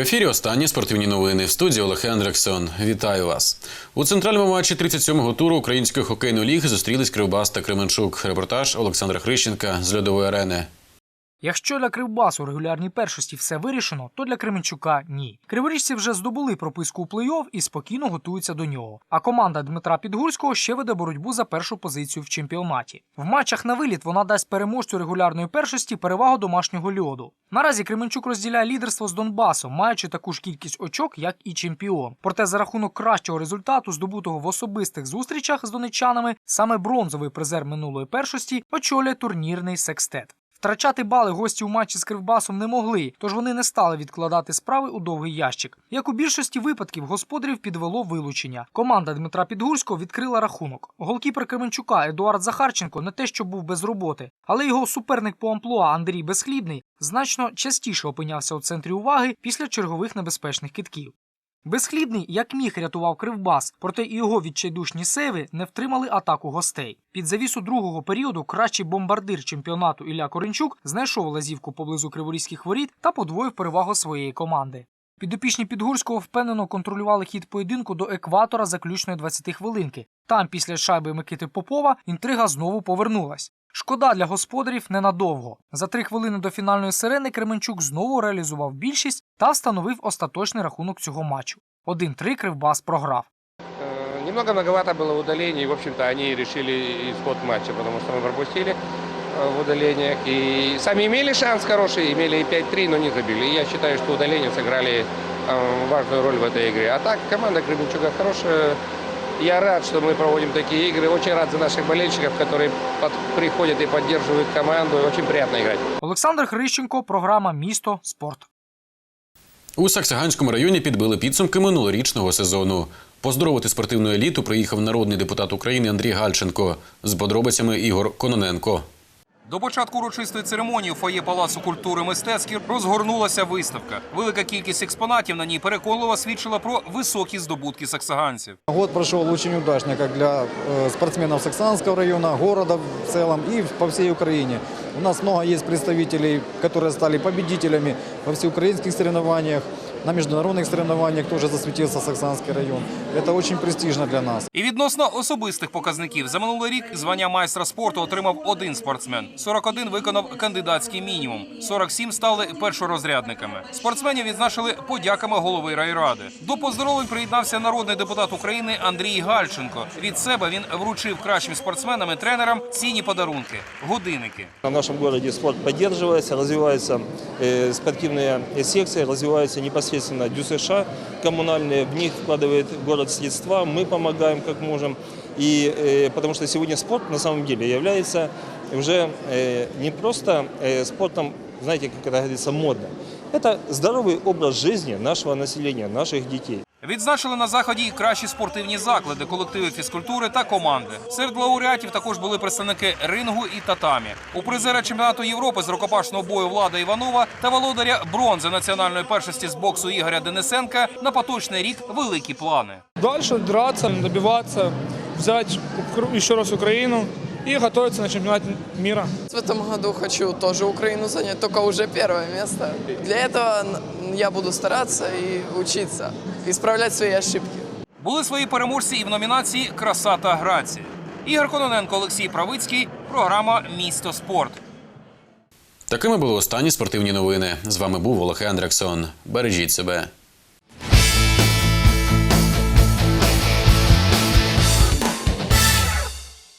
ефірі останні спортивні новини в студії Олег Ендрексон. Вітаю вас у центральному матчі 37-го туру української хокейної ліги зустрілись Кривбас та Кременчук. Репортаж Олександра Хрищенка з льодової арени. Якщо для Кривбасу регулярній першості все вирішено, то для Кременчука ні. Криворіжці вже здобули прописку у плей-офф і спокійно готуються до нього. А команда Дмитра Підгурського ще веде боротьбу за першу позицію в чемпіонаті. В матчах на виліт вона дасть переможцю регулярної першості перевагу домашнього льоду. Наразі Кременчук розділяє лідерство з Донбасом, маючи таку ж кількість очок, як і чемпіон. Проте за рахунок кращого результату, здобутого в особистих зустрічах з донечанами, саме бронзовий призер минулої першості очолює турнірний секстет. Втрачати бали гості у матчі з Кривбасом не могли, тож вони не стали відкладати справи у довгий ящик. Як у більшості випадків, господарів підвело вилучення. Команда Дмитра Підгурського відкрила рахунок. Голкіпер Кременчука Едуард Захарченко не те, що був без роботи, але його суперник по амплуа Андрій Безхлібний значно частіше опинявся у центрі уваги після чергових небезпечних китків. Безхлібний, як міг, рятував кривбас, проте і його відчайдушні сейви не втримали атаку гостей. Під завісу другого періоду кращий бомбардир чемпіонату Ілля Коренчук знайшов лазівку поблизу криворізьких воріт та подвоїв перевагу своєї команди. Підопічні Підгурського впевнено контролювали хід поєдинку до екватора заключної 20 хвилинки. Там, після шайби Микити Попова, інтрига знову повернулась. Шкода для господарів ненадовго. За три хвилини до фінальної сирени Кременчук знову реалізував більшість та встановив остаточний рахунок цього матчу. 1-3 Кривбас програв. Э, Немного многовато было удалений. В общем-то, они решили исход матча, потому что мы пропустили э, в удалениях. И сами имели шанс хороший, имели и 5-3, но не забили. И я считаю, что удаления сыграли э, важную роль в этой игре. А так, команда Кременчука хорошая. Я рад, что мы проводим такие игры. Очень рад за наших болельщиков, которые под- приходят и поддерживают команду. Очень приятно играть. Олександр Хрищенко, програма Місто спорт. У Саксаганському районі підбили підсумки минулорічного сезону. Поздоровити спортивну еліту приїхав народний депутат України Андрій Гальченко з подробицями Ігор Кононенко. До початку урочистої церемонії у фоє Палацу культури мистецьких розгорнулася виставка. Велика кількість експонатів на ній переконливо свідчила про високі здобутки саксаганців. Год прошел очень удачно как для э, спортсменов Саксанского района, города в целом и по всей Украине. У нас много есть представителей, которые стали победителями во всеукраинских соревнованиях На международных соревнованиях тоже засветился Саксанский район. Это очень престижно для нас. І відносно особистих показників за минулий рік звання майстра спорту отримав один спортсмен. 41 виконав кандидатський мінімум. 47 стали першорозрядниками. Спортсменів відзначили подяками голови райради. До поздоровлень приєднався народний депутат України Андрій Гальченко. Від себе він вручив кращим спортсменам і тренерам цінні подарунки годинники. В нашем городе спорт поддерживается, развиваются э, спортивные секции, развиваются непосредственно ДЮСШ коммунальные, в них вкладывает город средства, мы помогаем как можем. И, э, потому что сегодня спорт на самом деле является уже э, не просто э, спортом, знаете, как это говорится, модно. Это здоровый образ жизни нашего населения, наших детей. Відзначили на заході і кращі спортивні заклади, колективи фізкультури та команди. Серед лауреатів також були представники рингу і татамі. У призера чемпіонату Європи з рукопашного бою Влада Іванова та володаря бронзи національної першості з боксу Ігоря Денисенка на поточний рік великі плани. Дальше драться, добиваться, взять Укр- еще раз Украину и готовиться на чемпионат мира. В этом году хочу тоже Украину занять, только уже первое место. Для этого я буду стараться и учиться, исправлять свои ошибки. Були свої переможці і в номінації Краса та грація. Ігор Кононенко, Олексій Правицький. Програма Місто спорт. Такими були останні спортивні новини. З вами був Олег Ендрексон. Бережіть себе.